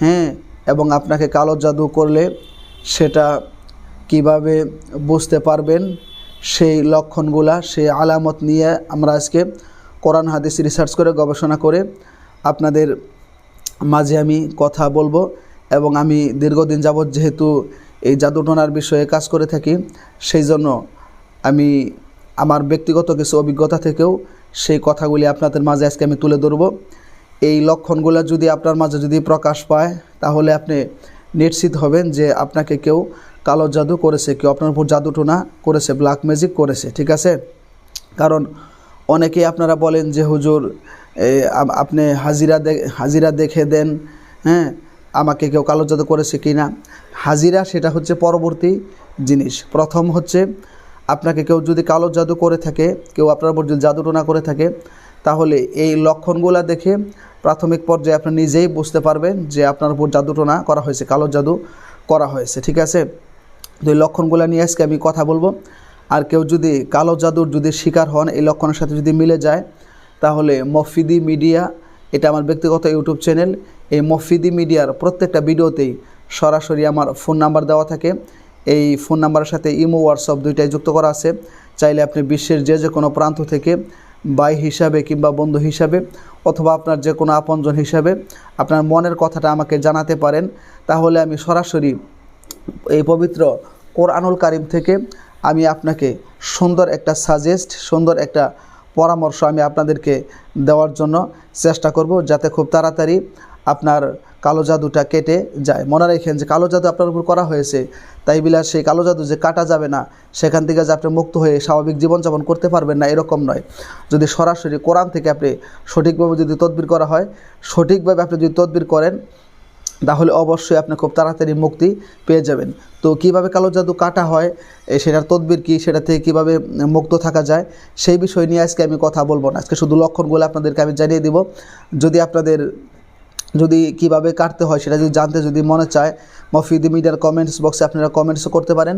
হ্যাঁ এবং আপনাকে কালো জাদু করলে সেটা কীভাবে বুঝতে পারবেন, সেই লক্ষণগুলা, সেই আলামত নিয়ে আমরা আজকে কোরআন হাদিস রিসার্চ করে গবেষণা করে আপনাদের মাঝে আমি কথা বলব এবং আমি দীর্ঘদিন যাবৎ যেহেতু এই জাদুটনার বিষয়ে কাজ করে থাকি, সেই জন্য আমি আমার ব্যক্তিগত কিছু অভিজ্ঞতা থেকেও সেই কথাগুলি আপনাদের মাঝে আজকে আমি তুলে ধরব। এই লক্ষণগুলো যদি আপনার মাঝে যদি প্রকাশ পায়, তাহলে আপনি নিশ্চিত হবেন যে আপনাকে কেউ কালো জাদু করেছে, কেউ আপনার উপর জাদুটোনা করেছে ব্ল্যাক ম্যাজিক করেছে, ঠিক আছে? কারণ অনেকেই আপনারা বলেন যে, হুজুর আপনি হাজিরা হাজিরা দেখে দেন হ্যাঁ? আমাকে কেউ কালো জাদু করেছে কি না হাজিরা সেটা হচ্ছে পরবর্তী জিনিস। প্রথম হচ্ছে, আপনাকে কেউ যদি কালো জাদু করে থাকে, কেউ আপনার উপর যদি জাদুটোনা করে থাকে তাহলে এই লক্ষণগুলা দেখে প্রাথমিক পর্যায়ে আপনি নিজেই বুঝতে পারবেন যে আপনার উপর জাদুটোনা করা হয়েছে, কালো জাদু করা হয়েছে, ঠিক আছে? তো এই লক্ষণগুলো নিয়ে আজকে আমি কথা বলব। আর কেউ যদি কালো জাদুর যদি শিকার হন, এই লক্ষণের সাথে যদি মিলে যায়, তাহলে মফিদি মিডিয়া, এটা আমার ব্যক্তিগত ইউটিউব চ্যানেল, এই মফিদি মিডিয়ার প্রত্যেকটা ভিডিওতেই সরাসরি আমার ফোন নাম্বার দেওয়া থাকে। এই ফোন নাম্বারের সাথে ইমো, হোয়াটসঅ্যাপ দুইটাই যুক্ত করা আছে। চাইলে আপনি বিশ্বের যে যে কোনো প্রান্ত থেকে ভাই হিসাবে কিংবা বন্ধু হিসাবে অথবা আপনার যে কোনো আপনজন হিসাবে আপনার মনের কথাটা আমাকে জানাতে পারেন, তাহলে আমি সরাসরি এই পবিত্র কোরআনুল কারিম থেকে আমি আপনাকে সুন্দর একটা সাজেস্ট সুন্দর একটা পরামর্শ আমি আপনাদেরকে দেওয়ার জন্য চেষ্টা করব, যাতে খুব তাড়াতাড়ি আপনার কালো জাদুটা কেটে যায়। মনে রাখেন যে কালো জাদু আপনার উপর করা হয়েছে, তাই বিলাস সেই কালো জাদু যে কাটা যাবে না, সেখান থেকে যে আপনি মুক্ত হয়ে স্বাভাবিক জীবনযাপন করতে পারবেন না, এরকম নয়। যদি সরাসরি কোরআন থেকে আপনি সঠিকভাবে যদি তদবির করা হয়, সঠিকভাবে আপনি যদি তদবির করেন, তাহলে অবশ্যই আপনি খুব তাড়াতাড়ি মুক্তি পেয়ে যাবেন। তো কীভাবে কালো জাদু কাটা হয় সেটার তদবির কী, সেটা থেকে কীভাবে মুক্ত থাকা যায়, সেই বিষয় নিয়ে আজকে আমি কথা বলব না। আজকে শুধু লক্ষণগুলো আপনাদেরকে আমি জানিয়ে দিব। যদি আপনাদের যদি কীভাবে কাটতে হয় সেটা যদি জানতে যদি মনে চায় মফিদি মিডিয়ার কমেন্টস বক্সে আপনারা কমেন্টসও করতে পারেন,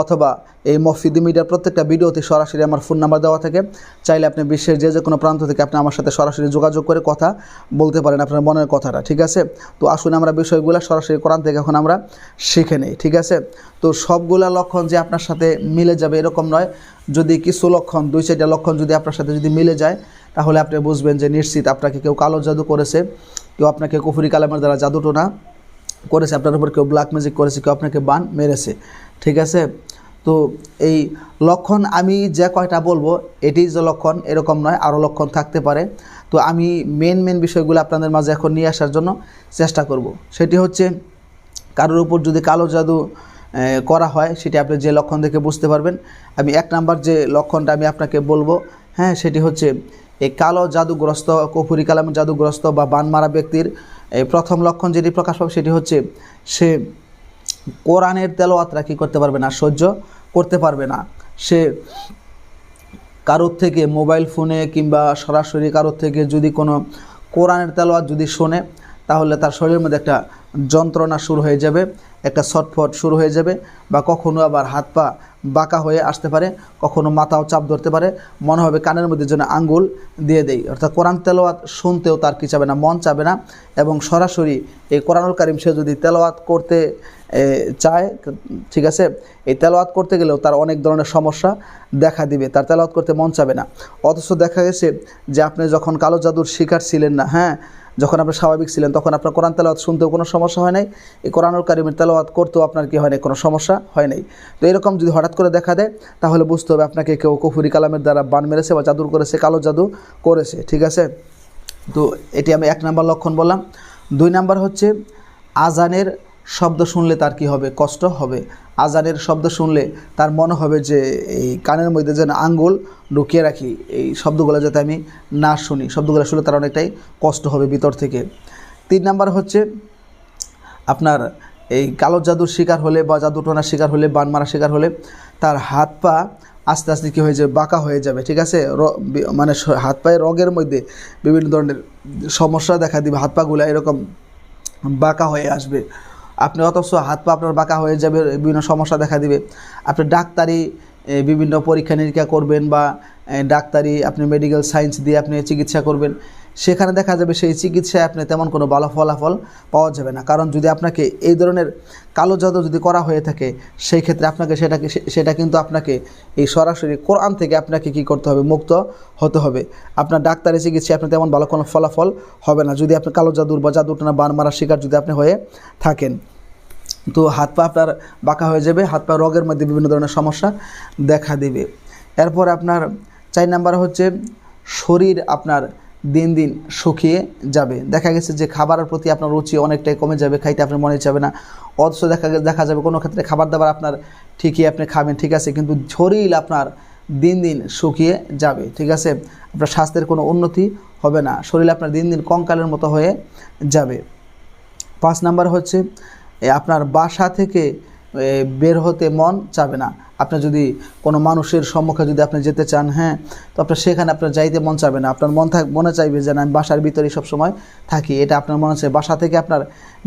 অথবা এই মফিদি মিডিয়ার প্রত্যেকটা ভিডিওতে সরাসরি আমার ফোন নাম্বার দেওয়া থাকে। চাইলে আপনি বিশ্বের যে যে কোনো প্রান্ত থেকে আপনি আমার সাথে সরাসরি যোগাযোগ করে কথা বলতে পারেন আপনার মনের কথাটা, ঠিক আছে? তো আসুন আমরা বিষয়গুলো সরাসরি কোরআন থেকে এখন আমরা শিখে নিই, ঠিক আছে? তো সবগুলা লক্ষণ যে আপনার সাথে মিলে যাবে এরকম নয়। যদি কিছু লক্ষণ, দুই চারটা লক্ষণ যদি আপনার সাথে যদি মিলে যায়, তাহলে আপনি বুঝবেন যে নিশ্চিত আপনাকে কেউ কালো জাদু করেছে, কেউ আপনাকে কুফুরি কালামের দ্বারা জাদুটোনা করেছে, আপনার উপর কেউ ব্ল্যাক ম্যাজিক করেছে, কেউ আপনাকে বান মেরেছে, ঠিক আছে? তো এই লক্ষণ আমি যে কয়টা বলব এটি যে লক্ষণ, এরকম নয় আরও লক্ষণ থাকতে পারে। তো আমি মেন মেন বিষয়গুলো আপনাদের মাঝে এখন নিয়ে আসার জন্য চেষ্টা করব। সেটি হচ্ছে, কারোর উপর যদি কালো জাদু করা হয়, সেটি আপনি যে লক্ষণ দেখে বুঝতে পারবেন। আমি এক নাম্বার যে লক্ষণটা আমি আপনাকে বলব হ্যাঁ সেটি হচ্ছে এই কালো জাদুগ্রস্ত কপুরি কালাম জাদুগ্রস্ত বা বান মারা ব্যক্তির এই প্রথম লক্ষণ যেটি প্রকাশ পাবে সেটি হচ্ছে সে কোরআনের তেলোয়াতরা কী করতে পারবে না, সহ্য করতে পারবে না। সে কারোর থেকে মোবাইল ফোনে কিংবা সরাসরি কারোর থেকে যদি কোনো কোরআনের তেলোয়াত যদি শোনে, তাহলে তার শরীরের মধ্যে একটা যন্ত্রণা শুরু হয়ে যাবে, একটা ছটফট শুরু হয়ে যাবে বা কখনো আবার হাত পা বাঁকা হয়ে আসতে পারে, কখনো মাথাও চাপ ধরতে পারে, মনে হবে কানের মধ্যে যেন আঙ্গুল দিয়ে দেয় অর্থাৎ কোরআন তেলোয়াত শুনতেও তার কি চাবে না, মন চাবে না এবং সরাসরি এই কোরআনুল কারিম সে যদি তেলোয়াত করতে চায়, ঠিক আছে, এই তেলাওয়াত করতে গেলেও তার অনেক ধরনের সমস্যা দেখা দিবে, তার তেলাওয়াত করতে মন চাবে না। অথচ দেখা গেছে যে আপনি যখন কালো জাদুর শিকার ছিলেন না হ্যাঁ যখন আপনি স্বাভাবিক ছিলেন, তখন আপনার কোরআন তেলাওয়াত শুনতেও কোনো সমস্যা হয় নাই। এই কোরআনুল কারিমের তেলাওয়াত করতেও আপনার কি হয় নাই? কোনো সমস্যা হয় নাই। তো এরকম যদি হঠাৎ করে দেখা দেয়, তাহলে বুঝতে হবে আপনাকে কেউ কফুরি কালামের দ্বারা বান মেরেছে বা জাদুর করেছে, কালো জাদু করেছে। ঠিক আছে? তো এটি আমি এক নাম্বার লক্ষণ বললাম। দুই নাম্বার হচ্ছে, আজানের শব্দ শুনলে তার কি হবে? কষ্ট হবে। আজানের শব্দ শুনলে তার মনে হবে যে এই কানের মধ্যে যেন আঙ্গুল ঢুকিয়ে রাখি। এই শব্দগুলো যাতে আমি না শুনি। শব্দগুলো শুনলে তার অনেকটাই কষ্ট হবে ভিতর থেকে। তিন নাম্বার হচ্ছে আপনার এই কালো জাদুর শিকার হলে বা জাদুটনার শিকার হলে বান মারা শিকার হলে তার হাত পা আস্তে আস্তে কী হয়ে যাবে? বাঁকা হয়ে যাবে, ঠিক আছে? মানে হাত পায়ের রগের মধ্যে বিভিন্ন ধরনের সমস্যা দেখা দিবে, হাত পাগুলো এরকম বাঁকা হয়ে আসবে। আপনি অথচ হাত পা আপনার বাঁকা হয়ে যাবে, বিভিন্ন সমস্যা দেখা দিবে। আপনি ডাক্তারি বিভিন্ন পরীক্ষা নিরীক্ষা করবেন বা ডাক্তারি, আপনি মেডিকেল সায়েন্স দিয়ে আপনি চিকিৎসা করবেন। সেখানে দেখা যাবে সেই চিকিৎসায় আপনি তেমন কোনো ভালো ফলাফল পাওয়া যাবে না। কারণ যদি আপনাকে এই ধরনের কালো জাদু যদি করা হয়ে থাকে, সেই ক্ষেত্রে আপনাকে সেটাকে সেটা কিন্তু আপনাকে এই সরাসরি কোরআন থেকে আপনাকে কি করতে হবে? মুক্ত হতে হবে। আপনার ডাক্তারি চিকিৎসায় আপনি তেমন ভালো কোনো ফলাফল হবে না। যদি আপনি কালো জাদুর বা জাদুটনা বান মারার শিকার যদি আপনি হয়ে থাকেন, তো হাত পা আপনার বাঁকা হয়ে যাবে, হাত পা রোগের মধ্যে বিভিন্ন ধরনের সমস্যা দেখা দেবে। এরপর আপনার চার নাম্বার হচ্ছে শরীর আপনার দিন দিন শুকিয়ে যাবে। দেখা গেছে যে খাবারের প্রতি আপনার রুচি অনেকটাই কমে যাবে, খাইতে আপনার মনে যাবে না। অথচ দেখা দেখা যাবে কোনো ক্ষেত্রে খাবার দাবার আপনার ঠিকই আপনি খাবেন, ঠিক আছে, কিন্তু শরীর আপনার দিন দিন শুকিয়ে যাবে, ঠিক আছে? আপনার স্বাস্থ্যের কোনো উন্নতি হবে না। শরীর আপনার দিন দিন কঙ্কালের মতো হয়ে যাবে। পাঁচ নাম্বার হচ্ছে আপনার বাসা থেকে বের হতে মন চাবে না। আপনি যদি কোনো মানুষের সম্মুখে যদি আপনি যেতে চান হ্যাঁ তো আপনার সেখানে আপনার যাইতে মন চাবে না। আপনার মন থাক, মনে চাইবে যে আমি বাসার ভিতরে সবসময় থাকি। এটা আপনার মনে চাই বাসা থেকে আপনার,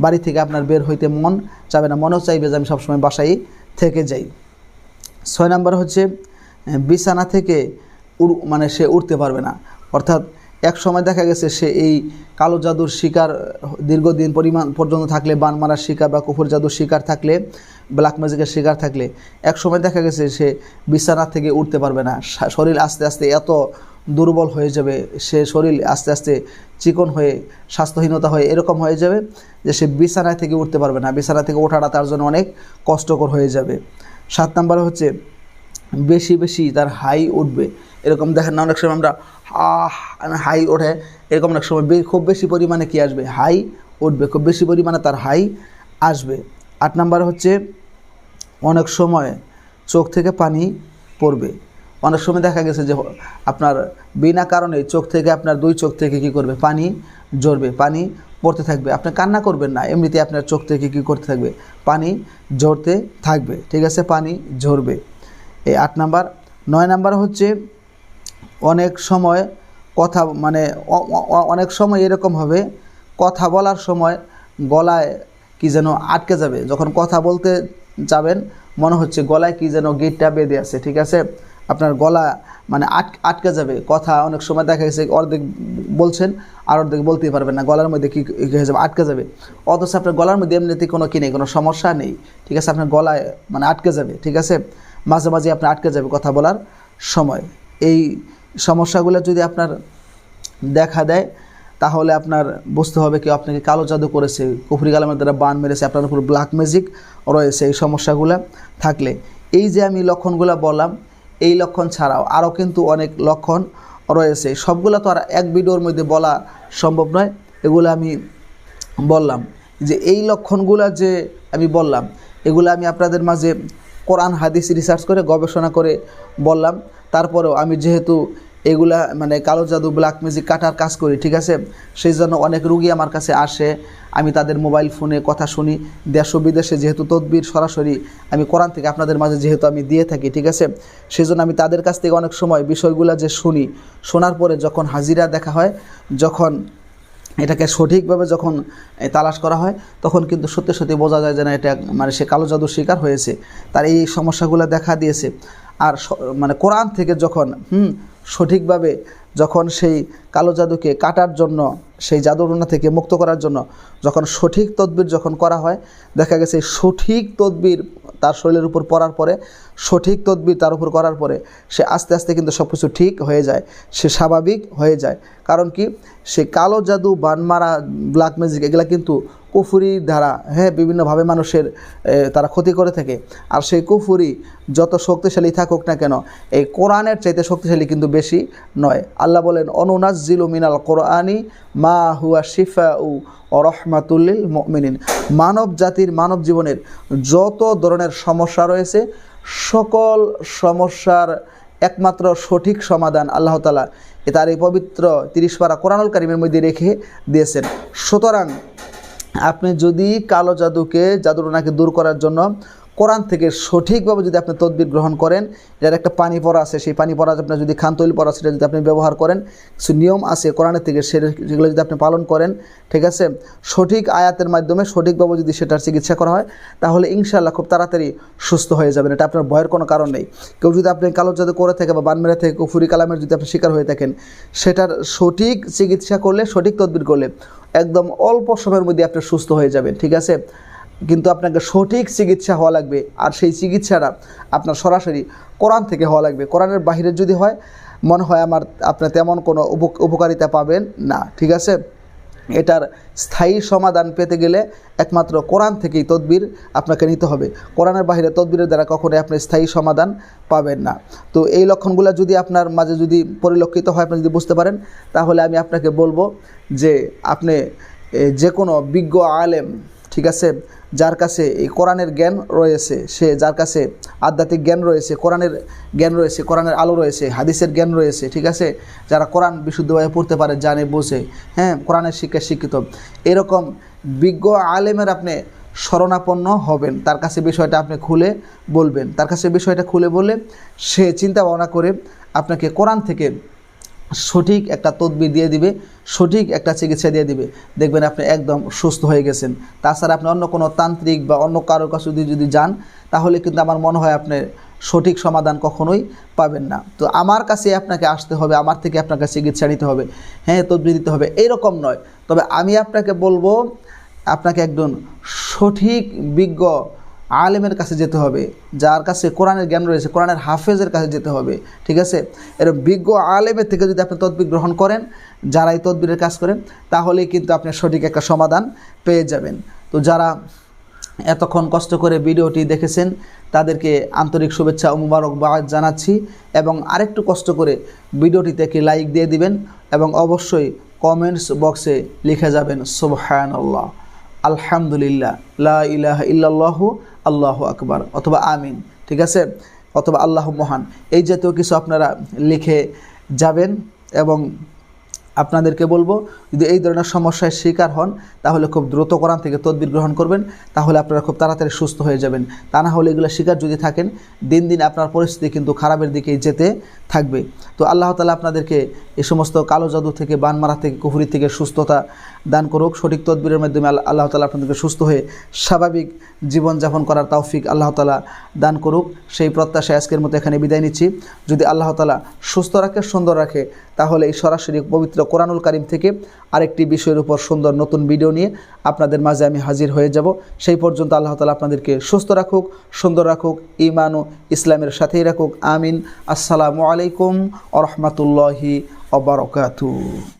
বাড়ি থেকে আপনার বের হইতে মন চাবে না। মনেও চাইবে যে আমি সবসময় বাসায় থেকে যাই। ছয় নাম্বার হচ্ছে বিছানা থেকে উড় মানে সে উঠতে পারবে না। অর্থাৎ এক সময় দেখা গেছে সে এই কালো জাদুর শিকার, দীর্ঘদিন পরিমাণ পর্যন্ত থাকলে, বান মারার শিকার বা কুকুর জাদুর শিকার থাকলে ব্ল্যাক ম্যাজিকের শিকার থাকলে এক সময় দেখা গেছে সে বিছানা থেকে উঠতে পারবে না। শরীর আস্তে আস্তে এত দুর্বল হয়ে যাবে, সে শরীর আস্তে আস্তে চিকন হয়ে, স্বাস্থ্যহীনতা হয়ে এরকম হয়ে যাবে যে সে বিছানা থেকে উঠতে পারবে না। বিছানা থেকে ওঠাটা তার জন্য অনেক কষ্টকর হয়ে যাবে। সাত নাম্বার হচ্ছে বেশি বেশি তার হাই উঠবে। এরকম দেখেন না, অনেক সময় আমরা, আহ হাই ওঠে। এরকম অনেক সময় খুব বেশি পরিমাণে কি আসবে? হাই উঠবে। খুব বেশি পরিমাণে তার হাই আসবে। আট নাম্বার হচ্ছে, অনেক সময় চোখ থেকে পানি পড়বে। অনেক সময় দেখা গেছে যে আপনার বিনা কারণে চোখ থেকে, আপনার দুই চোখ থেকে কি করবে? পানি ঝরবে, পানি পড়তে থাকবে। আপনি কান্না করবেন না এমনিতে আপনার চোখ থেকে কি করতে থাকবে? পানি ঝরতে থাকবে, ঠিক আছে? পানি ঝরবে। এই আট নাম্বার। নয় নাম্বার হচ্ছে, অনেক সময় কথা মানে অনেক সময় এরকম হবে, কথা বলার সময় গলায় কি যেন আটকে যাবে। যখন কথা বলতে যাবেন, মনে হচ্ছে গলায় কি যেন গেটটা বেঁধে আছে, ঠিক আছে? আপনার গলা মানে আট, আটকে যাবে। কথা অনেক সময় দেখা গেছে অর্ধেক বলছেন, আর অর্ধেক বলতেই পারবেন না। গলার মধ্যে কী হয়ে যাবে? আটকে যাবে। অথচ আপনার গলার মধ্যে এমনিতে কোনো কি নেই, কোনো সমস্যা নেই, ঠিক আছে? আপনার গলায় মানে আটকে যাবে, ঠিক আছে? মাঝে মাঝে আপনার আটকে যাবে কথা বলার সময়। এই সমস্যাগুলো যদি আপনার দেখা দেয় তাহলে আপনার বুঝতে হবে কেউ আপনাকে কালো জাদু করেছে, কুফরি কালামের দ্বারা বান মেরেছে, আপনার উপর ব্ল্যাক ম্যাজিক রয়েছে, এই সমস্যাগুলো থাকলে। এই যে আমি লক্ষণগুলো বললাম, এই লক্ষণ ছাড়াও আরও কিন্তু অনেক লক্ষণ রয়েছে। সবগুলো তো আর এক ভিডিওর মধ্যে বলা সম্ভব নয়, এগুলো আমি বললাম। যে এই লক্ষণগুলো যে আমি বললাম, এগুলো আমি আপনাদের মাঝে কোরআন, হাদিস রিসার্চ করে, গবেষণা করে বললাম। তারপরেও আমি যেহেতু এগুলা মানে কালো জাদু ব্ল্যাক ম্যাজিক কাটার কাজ করি, ঠিক আছে? সেই জন্য অনেক রুগী আমার কাছে আসে, আমি তাদের মোবাইল ফোনে কথা শুনি। দেশ ও বিদেশে যেহেতু তদবির সরাসরি আমি কোরআন থেকে আপনাদের মাঝে যেহেতু আমি দিয়ে থাকি, ঠিক আছে? সেই জন্য আমি তাদের কাছ থেকে অনেক সময় বিষয়গুলো যে শুনি, শোনার পরে যখন হাজিরা দেখা হয়, যখন এটাকে সঠিকভাবে যখন তালাশ করা হয়, তখন কিন্তু সত্যি সত্যি বোঝা যায় যে না, এটা মানে সে কালো জাদুর শিকার হয়েছে। তার এই সমস্যাগুলো দেখা দিয়েছে। আর মানে কোরআন থেকে যখন, হুম সঠিকভাবে যখন সেই কালো জাদুকে কাটার জন্য, সেই জাদুরোনা থেকে মুক্ত করার জন্য যখন সঠিক তদবির যখন করা হয়, দেখা গেছে সঠিক তদবির তার শরীরের উপর পড়ার পরে সঠিক তদবির তার উপর করার পরে সে আস্তে আস্তে কিন্তু সব কিছু ঠিক হয়ে যায়, সে স্বাভাবিক হয়ে যায়। কারণ কি? সে কালো জাদু, বানমারা ব্ল্যাক ম্যাজিক এগুলা কিন্তু কুফুরি দ্বারা হ্যাঁ বিভিন্নভাবে মানুষের তারা ক্ষতি করে থাকে। আর সেই কুফুরি যত শক্তিশালী থাকুক না কেন, এই কোরআনের চাইতে শক্তিশালী কিন্তু বেশি নয়। আল্লাহ বলেন অনুনাজিলু মিনাল কোরআনি মা হুয়া শিফা উ রহমাতুল্লিল মিনিন মানব জাতির মানব জীবনের যত ধরনের সমস্যা রয়েছে সকল সমস্যার একমাত্র সঠিক সমাধান আল্লাহ তালা তার এই পবিত্র তিরিশ পারা কোরআনুল কারিমের মধ্যে রেখে দিয়েছেন। সুতরাং আপনি যদি কালো জাদুকে জাদুটনাকে দূর করার জন্য কোরআন থেকে সঠিকভাবে যদি আপনি তদবির গ্রহণ করেন, যার একটা পানি পড়া আছে, সেই পানি পড়া আপনার যদি খান, তৈল পড়া সেটা যদি আপনি ব্যবহার করেন, কিছু নিয়ম আছে কোরআনের থেকে সেগুলো যদি আপনি পালন করেন, ঠিক আছে? সঠিক আয়াতের মাধ্যমে সঠিকভাবে যদি সেটার চিকিৎসা করা হয়, তাহলে ইনশাআল্লাহ খুব তাড়াতাড়ি সুস্থ হয়ে যাবেন। এটা আপনার ভয়ের কোনো কারণ নেই। কেউ যদি আপনি কালো জাদু করে থাকে বা বানমেরা থেকে কুফুরি কালামের যদি আপনি শিকার হয়ে থাকেন, সেটার সঠিক চিকিৎসা করলে, সঠিক তদবির করলে, একদম অল্প সময়ের মধ্যে আপনি সুস্থ হয়ে যাবেন, ঠিক আছে? কিন্তু আপনাকে সঠিক চিকিৎসা হওয়া লাগবে। আর সেই চিকিৎসাটা আপনার সরাসরি কোরআন থেকে হওয়া লাগবে। কোরআনের বাহিরে যদি হয়, মনে হয় আমার আপনার তেমন কোনো উপ- উপকারিতা পাবেন না, ঠিক আছে? এটার স্থায়ী সমাধান পেতে গেলে একমাত্র কোরআন থেকেই তদবির আপনাকে নিতে হবে। কোরআনের বাহিরে তদবিরের দ্বারা কখনোই আপনি স্থায়ী সমাধান পাবেন না। তো এই লক্ষণগুলো যদি আপনার মাঝে যদি পরিলক্ষিত হয়, আপনি যদি বুঝতে পারেন, তাহলে আমি আপনাকে বলব যে আপনি যে কোনো বিজ্ঞ আলেম ঠিক আছে? যার কাছে এই কোরআনের জ্ঞান রয়েছে, সে যার কাছে আধ্যাত্মিক জ্ঞান রয়েছে, কোরআনের জ্ঞান রয়েছে, কোরআনের আলো রয়েছে, হাদিসের জ্ঞান রয়েছে, ঠিক আছে? যারা কোরআন বিশুদ্ধভাবে পড়তে পারে, জানে, বোঝে হ্যাঁ? কোরআনের শিক্ষায় শিক্ষিত। এরকম বিজ্ঞ আলেমের আপনি শরণাপন্ন হবেন। তার কাছে বিষয়টা আপনি খুলে বলবেন। তার কাছে বিষয়টা খুলে বললে সে চিন্তা ভাবনা করে আপনাকে কোরআন থেকে সঠিক একটা তদবির দিয়ে দিবে, সঠিক একটা চিকিৎসা দিয়ে দিবে। দেখবেন আপনি একদম সুস্থ হয়ে গেছেন। তাছাড়া আপনি অন্য কোনো তান্ত্রিক বা অন্য কারোর কাছে যদি যদি যান, তাহলে কিন্তু আমার মনে হয় আপনি সঠিক সমাধান কখনোই পাবেন না। তো আমার কাছে আপনাকে আসতে হবে, আমার থেকে আপনাকে চিকিৎসা নিতে হবে। হ্যাঁ তদবির দিতে হবে। এরকম নয়। তবে আমি আপনাকে বলব, আপনাকে একজন সঠিক, বিজ্ঞ আলেমের কাছে যেতে হবে, যার কাছে কোরআনের জ্ঞান রয়েছে, কোরআনের হাফেজের কাছে যেতে হবে, ঠিক আছে? এরকম বিজ্ঞ আলেমের থেকে যদি আপনি তদবির গ্রহণ করেন যারা এই তদবিরের কাজ করেন, তাহলেই কিন্তু আপনি সঠিক একটা সমাধান পেয়ে যাবেন। তো যারা এতক্ষণ কষ্ট করে ভিডিওটি দেখেছেন, তাদেরকে আন্তরিক শুভেচ্ছা ও মুবারকবাদ জানাচ্ছি এবং আরেকটু কষ্ট করে ভিডিওটিতে একটি লাইক দিয়ে দিবেন এবং অবশ্যই কমেন্টস বক্সে লিখে যাবেন, সুবহানাল্লাহ, আলহামদুলিল্লাহ, লা ইলাহা ইল্লাল্লাহু আল্লাহু আকবার অথবা আমিন, ঠিক আছে? অথবা আল্লাহ মহান। এই জাতীয় কিছু আপনারা লিখে যাবেন এবং আপনাদেরকে বলব, যদি এই ধরনের সমস্যায় শিকার হন, তাহলে খুব দ্রুত কোরআন থেকে তদবির গ্রহণ করবেন, তাহলে আপনারা খুব তাড়াতাড়ি সুস্থ হয়ে যাবেন। তা না হলে এগুলো শিকার যদি থাকেন, দিন দিন আপনার পরিস্থিতি কিন্তু খারাপের দিকেই যেতে থাকবে। তো আল্লাহ তালা আপনাদেরকে এ সমস্ত কালো জাদু থেকে বান মারা থেকে কুহুরি থেকে সুস্থতা দান করুক। সঠিক তদবিরের মাধ্যমে আল্লাহ তালা আপনাদেরকে সুস্থ হয়ে স্বাভাবিক জীবনযাপন করার তৌফিক আল্লাহ তালা দান করুক। সেই প্রত্যাশায় আজকের মতো এখানে বিদায় নিচ্ছি। যদি আল্লাহ তালা সুস্থ রাখে, সুন্দর রাখে, তাহলে এই সরাসরি পবিত্র কোরআনুল কারিম থেকে আরেকটি বিষয়ের উপর সুন্দর নতুন ভিডিও নিয়ে আপনাদের মাঝে আমি হাজির হয়ে যাব। সেই পর্যন্ত আল্লাহ তালা আপনাদেরকে সুস্থ রাখুক, সুন্দর রাখুক ইমান ও ইসলামের সাথেই রাখুক। আমিন। আসসালামু আলাইকুম আ রহমতুল্লাহি অবরকাতু